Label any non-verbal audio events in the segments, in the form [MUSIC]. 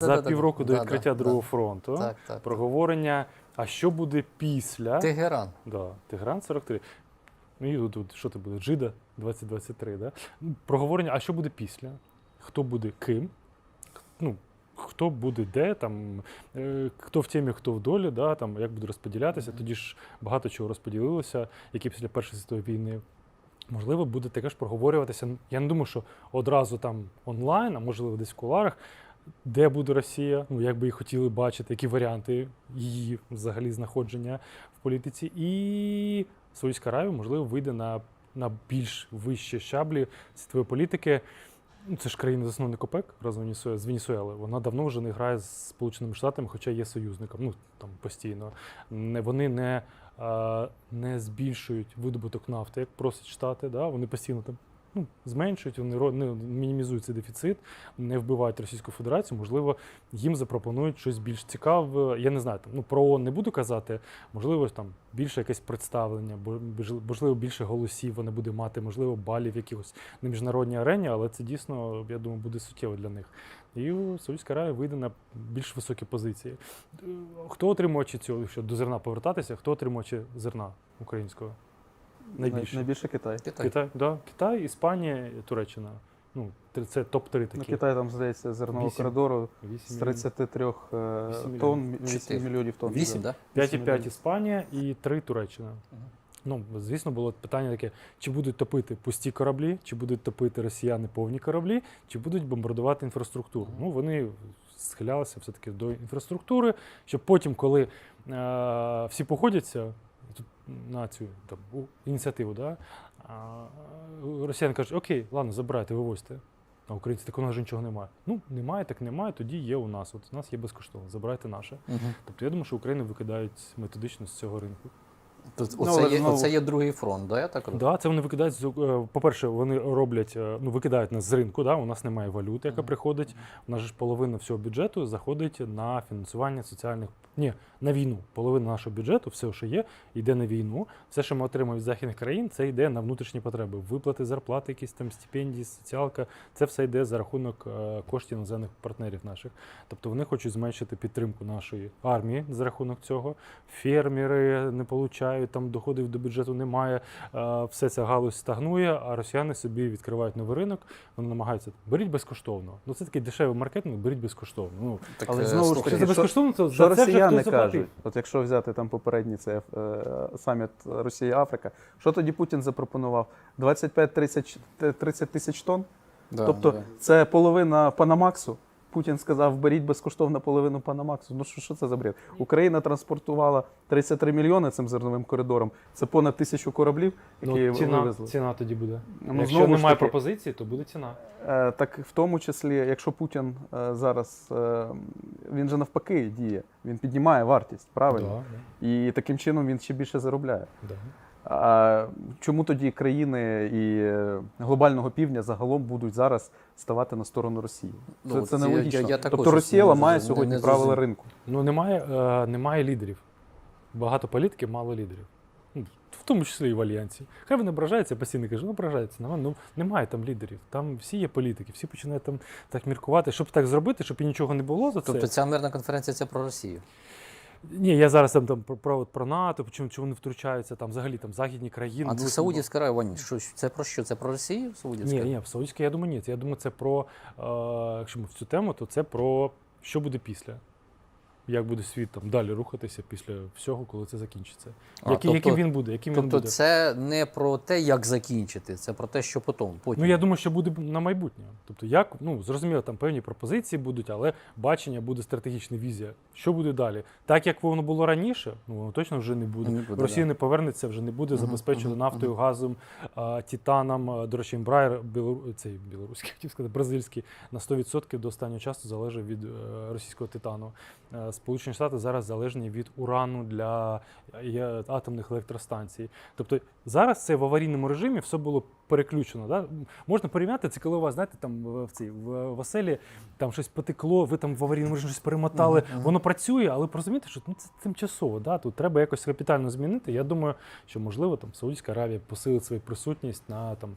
За півроку до відкриття другого фронту Так, так. проговорення. А що буде після? Тегеран. Да, Тегран 43. Ну і тут, тут що це буде? Джида 2023, да? Ну, Проговорення, а що буде після? Хто буде ким? Ну, хто буде де, там, е, хто в темі, хто в долі, да, там, як буде розподілятися. Тоді ж багато чого розподілилося, які після Першої світової війни. Можливо, буде таке ж проговорюватися. Я не думаю, що одразу там онлайн, а можливо десь в куларах, де буде Росія, ну як би її хотіли бачити, які варіанти її взагалі знаходження в політиці. І Саудівська Аравія, можливо, вийде на, на більш вищі щаблі світової політики. Ну, це ж країна-засновник ОПЕК разом з Венесуели. Вона давно вже не грає з Сполученими Штатами, хоча є союзником. Ну там постійно. Не, вони не, не збільшують видобуток нафти, як просять штати. Да? Вони постійно там ну, зменшують, вони не, мінімізують цей дефіцит, не вбивають Російську Федерацію. Можливо, їм запропонують щось більш цікаве. Я не знаю, там, ну про ООН не буду казати. Можливо, там більше якесь представлення, можливо, більше голосів вона буде мати, можливо, балів якихось на міжнародній арені, але це дійсно, я думаю, буде суттєво для них. І Саудівська Аравія вийде на більш високі позиції. Хто отримувачі цього, якщо до зерна повертатися, хто отримувачі зерна українського? Найбільше. Найбільше Китай. Китай. Китай, да. Китай, Іспанія, Туреччина. Ну, три- це топ-3 такі. Ну, Китай там, здається, зернового Вісім. коридору Вісім з мільйонів. 33 е, Вісім тонн, 8 Чотири. мільйонів тонн. Вісім, да. 5,5. Іспанія і 3 Туреччина. Мгм. Ну, звісно, було питання таке: чи будуть топити пусті кораблі, чи будуть топити росіяни повні кораблі, чи будуть бомбардувати інфраструктуру. Мгм. Ну, вони схилялися все-таки до інфраструктури, щоб потім, коли е, всі погодяться тут на цю там, ініціативу, да, а, росіяни кажуть, окей, ладно, забирайте, вивозьте. А українці так у нас же нічого немає. Ну, немає, так немає, тоді є у нас. От у нас є безкоштовно, забирайте наше. Угу. Тобто я думаю, що Україну викидають методично з цього ринку. Тут, Ну, оце, є, знову- оце є другий фронт, да, я так розумію? Да, це вони викидають з- е, По-перше, вони роблять, е, ну викидають нас з ринку. Да? У нас немає валюти, яка Мгм. приходить. У нас ж половина всього бюджету заходить на фінансування соціальних ні, на війну. Половина нашого бюджету, все, що є, йде на війну. Все, що ми отримуємо від західних країн, це йде на внутрішні потреби. Виплати зарплати, якісь там стипендії, соціалка. Це все йде за рахунок е, коштів іноземних партнерів наших. Тобто вони хочуть зменшити підтримку нашої армії за рахунок цього. Фермери не получають, там доходів до бюджету немає. Е, Все ця галузь стагнує, а росіяни собі відкривають новий ринок. Вони намагаються беріть безкоштовно. Ну це такий дешевий маркетинг, беріть безкоштовно. Ну Так, Але е, знову ж це безкоштовно, то за це вже росіяни кажуть? От якщо взяти там попередній це е, саміт Росія-Африка, що тоді Путін запропонував? 25-30 30 тисяч тонн? да, тобто да. це половина Панамаксу. Путін сказав, беріть безкоштовно половину Панамаксу. Ну що, що це за бред? Україна транспортувала 33 мільйони цим зерновим коридором. Це понад тисячу кораблів, які Ну, ціна, вивезли. ціна тоді буде. Ну, Якщо знову немає таки, пропозиції, то буде ціна. Е, Так в тому числі, якщо Путін е, зараз е, він же навпаки діє, він піднімає вартість, правильно? Да, І таким чином він ще більше заробляє. да, да. А чому тоді країни і глобального півдня загалом будуть зараз ставати на сторону Росії? Це, Ну, це нелогічно. я- я тобто Росія не ламає зрозумів, сьогодні не правила ринку. Ну немає, е, немає лідерів. Багато політиків, мало лідерів. Ну, В тому числі і в Альянсі. Хай вони ображаються, я постійно кажу, ну ображаються на мене. Ну немає там лідерів. Там всі є політики, всі починають там так міркувати, щоб так зробити, щоб і нічого не було за це. Тобто ця мирна конференція це про Росію. Ні, я зараз там, там про, про, про НАТО, чому, чому вони втручаються, там взагалі там західні країни. А ну, це Саудівська Аравія, що, це про що? Це про Росію? Саудівська? Ні, ні, в Саудівській, я думаю, ні. Я думаю, це про, е, якщо ми в цю тему, то це про що буде після. Як буде світ там далі рухатися після всього, коли це закінчиться. А, Який, тобто- яким він буде? Яким він Тобто буде? це не про те, як закінчити, це про те, що потім. потім. Ну я думаю, що буде на майбутнє. Тобто, як ну зрозуміло, там певні пропозиції будуть, але бачення буде стратегічна візія. Що буде далі? Так як воно було раніше, ну воно точно вже не буде. Не буде, Росія не повернеться, вже не буде Мгм, забезпечено мгм, нафтою, газом, а, титаном. До речі, Ембраєр, білору... цей білоруський, [LAUGHS] хотів сказати, бразильський, на 100% до останнього часу залежить від е, російського титану. Сполучені Штати зараз залежні від урану для е, атомних електростанцій. Тобто зараз це в аварійному режимі все було переключено. Да? Можна порівняти це, коли у вас, знаєте, там в, цій в, в оселі там щось потекло, ви там в аварійному режимі щось перемотали. Мгм, мгм. Воно працює, але розумієте, що ну, це тимчасово. Да? Тут треба якось капітально змінити. Я думаю, що можливо там Саудівська Аравія посилить свою присутність на там.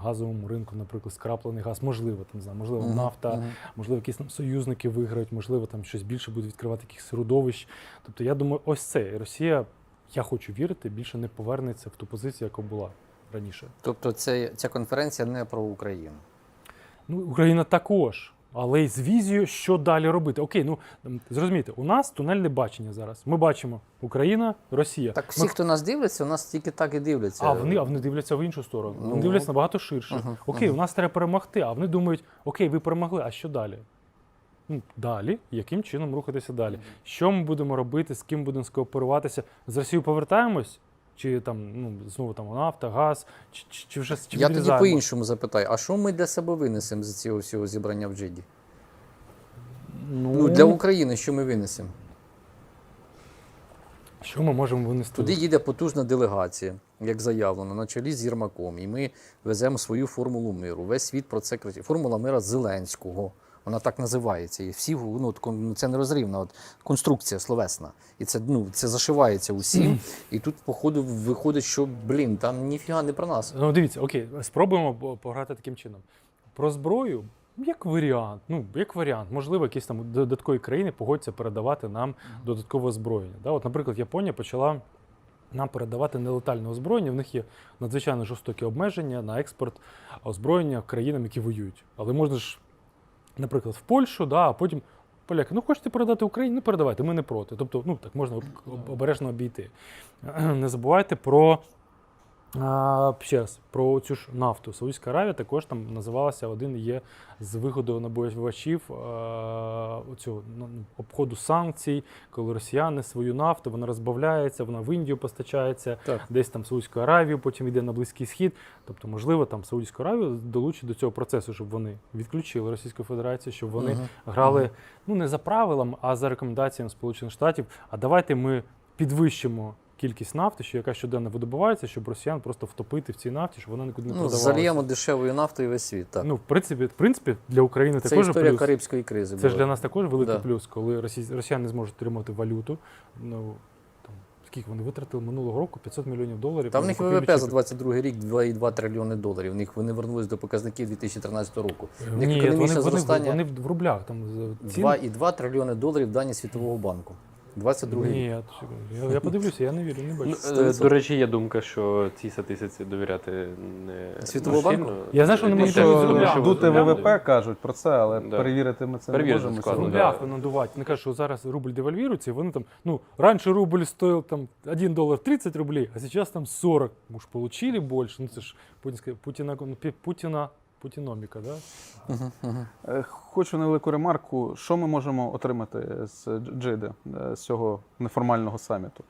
Газовому ринку, наприклад, скраплений газ, можливо, там знаю, можливо, Мгм, нафта, мгм. можливо, якісь там союзники виграють, можливо, там щось більше буде відкривати якихось родовищ. Тобто, я думаю, ось це І Росія, я хочу вірити, більше не повернеться в ту позицію, яка була раніше. Тобто це, ця конференція не про Україну. Ну, Україна також. Але й з візією, що далі робити. Окей, ну зрозумійте, у нас тунельне бачення зараз. Ми бачимо Україна, Росія. Так, Ми всі, хто нас дивляться, у нас тільки так і дивляться. А вони, а вони дивляться в іншу сторону. Ну, вони дивляться набагато ширше. Ага, окей, ага. у нас треба перемогти, а вони думають, окей, ви перемогли, а що далі? Ну, далі, яким чином рухатися далі? Що ми будемо робити, з ким будемо скооперуватися? З Росією повертаємось? Чи там ну, знову там нафта, газ, чи, чи, чи вже чи Я тоді по-іншому запитаю: а що ми для себе винесемо з цього всього зібрання в Джиді? Ну, Ну, для України, що ми винесемо? Що ми можемо винести? Туди їде потужна делегація, як заявлено, на чолі з Єрмаком. І ми веземо свою формулу миру. Весь світ про це кричить. Формула мира Зеленського. Вона так називається. І всі ну, це нерозривна от, конструкція словесна. І це, ну, це зашивається усім. І тут, походу, виходить, що блін, там ніфіга не про нас. Ну, дивіться, окей, спробуємо пограти таким чином. Про зброю, як варіант, ну, як варіант, можливо, якісь там додаткові країни погодяться передавати нам додаткове озброєння. Да? От, наприклад, Японія почала нам передавати нелетальне озброєння. В них є надзвичайно жорстокі обмеження на експорт озброєння країнам, які воюють. Але можна ж, наприклад, в Польщу, да, а потім. Поляки, ну хочете передати Україні, ну передавайте, ми не проти. Тобто, ну так можна об- об- обережно обійти. [CLEARS THROAT] Не забувайте про а, ще раз, про цю ж нафту. Саудівська Аравія також там називалася один є з виходу набоювачів а, оцього ну, обходу санкцій, коли росіяни свою нафту, вона розбавляється, вона в Індію постачається, Так. десь там в Саудівську Аравію, потім йде на Близький Схід. Тобто, можливо, там Саудівську Аравію долучить до цього процесу, щоб вони відключили Російську Федерацію, щоб вони Мгм. грали ну не за правилами, а за рекомендаціями Сполучених Штатів. А давайте ми підвищимо кількість нафти, що яка щоденно видобувається, щоб росіян просто втопити в цій нафті, щоб вона нікуди не Ну, продавалася. зальємо дешевою нафтою весь світ. Так. Ну, в принципі, в принципі, для України це також історія плюс. Карибської кризи. Це ж для нас також великий Да. плюс, коли росі... росіяни зможуть отримати валюту. Ну там скільки вони витратили минулого року? 500 мільйонів доларів. Та в них закупівлю ВВП за чипів. 22 рік 2,2 трильйони доларів. В них вони вернулись до показників 2013 року. В них Ні, економічне вони, зростання вони в рублях там з- ціни. 2,2 трильйони доларів дані Світового банку. 22 рік. Ні, я, я подивлюся, я не вірю, не бачу. Ну, е, До речі, є думка, що цій статистиці довіряти не Світового сильно. банку? Я знаю, що вони Що кажуть, з дути. ВВП кажуть про це, але Да. перевірити ми це Перевірити не можемо. складно, сьогодні. да. рублях надувати. Вони кажуть, що зараз рубль девальвірується, і вони там, ну, раніше рубль стоїв там 1 долар 30 рублей, а зараз там 40. Мы ж получили більше. Ну це ж путінська Путіна, ну, Путіна, Путіноміка, да? Е, Хочу невелику ремарку. Що ми можемо отримати з Джиди, е, з цього неформального саміту?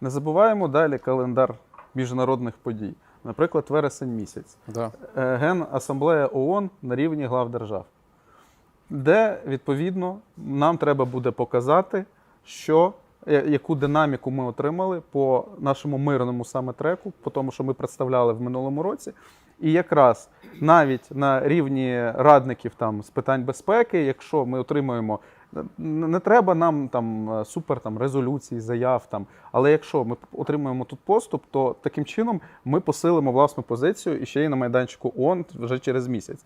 Не забуваємо далі календар міжнародних подій. Наприклад, вересень місяць. Да. Е, Генасамблея ООН на рівні глав держав, де відповідно нам треба буде показати, що, яку динаміку ми отримали по нашому мирному саме треку, по тому, що ми представляли в минулому році. І якраз навіть на рівні радників там з питань безпеки, якщо ми отримуємо, не треба нам там е, супер там резолюцій, заяв там, але якщо ми отримуємо тут поступ, то таким чином ми посилимо власну позицію і ще й на майданчику ООН вже через місяць.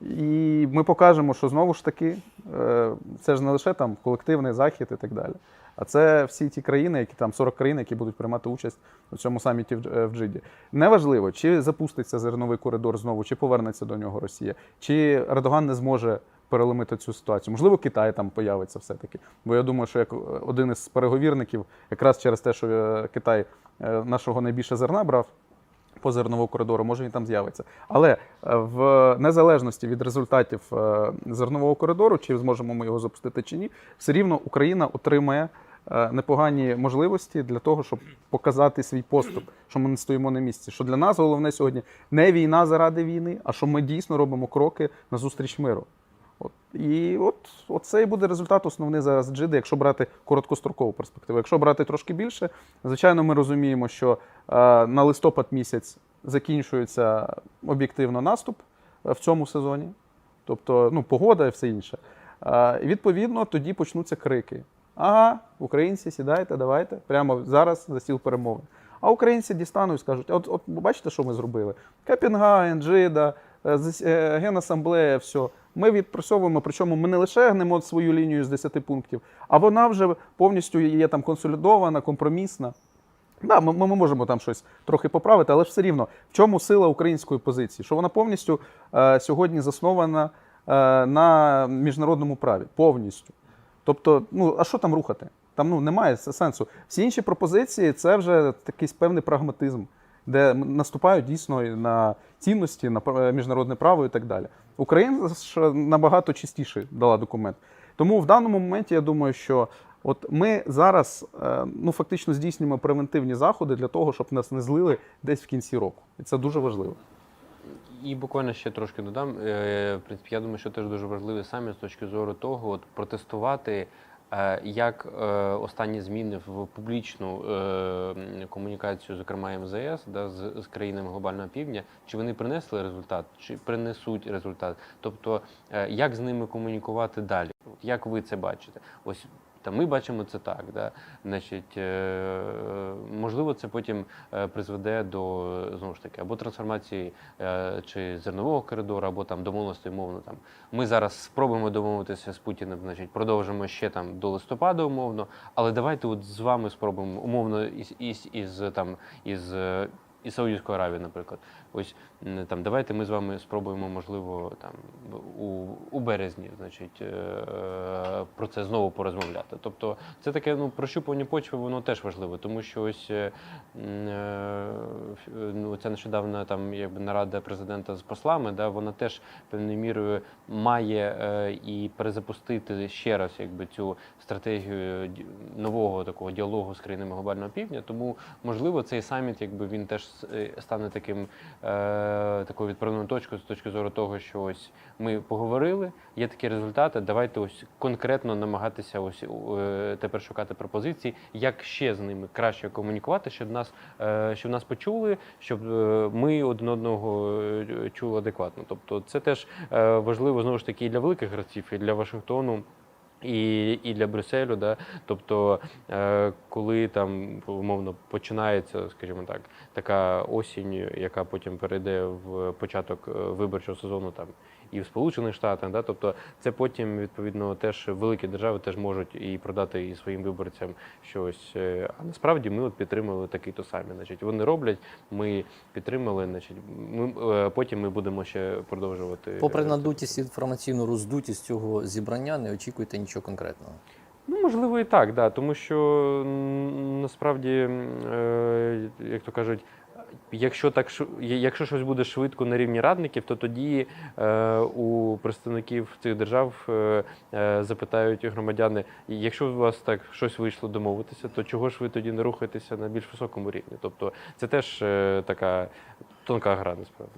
І ми покажемо, що знову ж таки е, це ж не лише там колективний захід і так далі. А це всі ті країни, які там 40 країн, які будуть приймати участь у цьому саміті е, в Джиді. Неважливо, чи запуститься зерновий коридор знову, чи повернеться до нього Росія, чи Ердоган не зможе переломити цю ситуацію. Можливо, Китай там появиться все-таки. Бо я думаю, що як один із переговірників, якраз через те, що е, Китай е, нашого найбільше зерна брав. По зернового коридору, може він там з'явиться. Але е, в незалежності від результатів е, зернового коридору, чи зможемо ми його запустити чи ні, все рівно Україна отримає е, непогані можливості для того, щоб показати свій поступ, що ми не стоїмо на місці. Що для нас головне сьогодні не війна заради війни, а що ми дійсно робимо кроки на зустріч миру. От. І от, от і буде результат основний зараз джиди, якщо брати короткострокову перспективу. Якщо брати трошки більше, звичайно, ми розуміємо, що е, на листопад місяць закінчується об'єктивно наступ е, в цьому сезоні, тобто ну, погода і все інше. Е, відповідно, тоді почнуться крики. Ага, українці, сідайте, давайте, прямо зараз за стіл перемовин. А українці дістануть і скажуть: от, от бачите, що ми зробили? Копенгаген, Джида, Генасамблея, все. Ми відпрацьовуємо, причому ми не лише гнемо свою лінію з 10 пунктів, а вона вже повністю є там консолідована, компромісна. Да, ми, ми можемо там щось трохи поправити, але все рівно, в чому сила української позиції? Що вона повністю е, сьогодні заснована е, на міжнародному праві. Повністю. Тобто, ну а що там рухати? Там ну, немає сенсу. Всі інші пропозиції це вже такий певний прагматизм, де наступають дійсно на цінності, на міжнародне право і так далі. Україна ж набагато чистіше дала документ. Тому в даному моменті я думаю, що от ми зараз е, ну, фактично здійснюємо превентивні заходи для того, щоб нас не злили десь в кінці року. І це дуже важливо. І буквально ще трошки додам. Е, В принципі, я думаю, що теж дуже важливий саме з точки зору того, от протестувати. Е, Як е, останні зміни в публічну е, комунікацію, зокрема МЗС, да, з, з країнами глобального півдня, чи вони принесли результат, чи принесуть результат? Тобто, як з ними комунікувати далі? Як ви це бачите? Ось там ми бачимо це так. Да? Значить, е, можливо, це потім е, призведе до знову ж таки або трансформації е, чи зернового коридору, або там домовленості умовно. Там ми зараз спробуємо домовитися з Путіним, значить, продовжимо ще там до листопада, умовно. Але давайте от з вами спробуємо умовно із, із, із там із. із Саудівської Аравії, наприклад, ось там давайте ми з вами спробуємо, можливо, там у, у березні, значить, е, про це знову порозмовляти. Тобто, це таке ну прощупування почви, воно теж важливо, тому що ось е, е, ну ця нещодавна там якби нарада президента з послами, да, вона теж певною мірою має і перезапустити ще раз якби цю стратегію нового такого діалогу з країнами глобального півдня. Тому можливо цей саміт, якби він теж стане таким такою відправною точкою з точки зору того, що ось ми поговорили, є такі результати. Давайте ось конкретно намагатися ось е, тепер шукати пропозиції, як ще з ними краще комунікувати, щоб нас е, щоб нас почули, щоб е, ми один одного е, чули адекватно. Тобто, це теж е, важливо знову ж таки і для великих гравців, і для Вашингтону. І, і для Брюсселю, да? тобто, е, коли там умовно починається, скажімо так, така осінь, яка потім перейде в початок е, виборчого сезону там і в Сполучених Штатах, да? тобто це потім відповідно теж великі держави теж можуть і продати і своїм виборцям щось. е, А насправді ми от підтримали такий то самі. Значить, вони роблять, ми підтримали. Значить, ми е, потім ми будемо ще продовжувати. Попри надутість інформаційну роздутість цього зібрання, не очікуйте нічого конкретного. Ну, можливо, і так, да, тому що насправді, е, як то кажуть, якщо так якщо щось буде швидко на рівні радників, то тоді е, у представників цих держав е, е, запитають громадяни, якщо у вас так щось вийшло домовитися, то чого ж ви тоді не рухаєтеся на більш високому рівні? Тобто це теж е, така тонка гра насправді.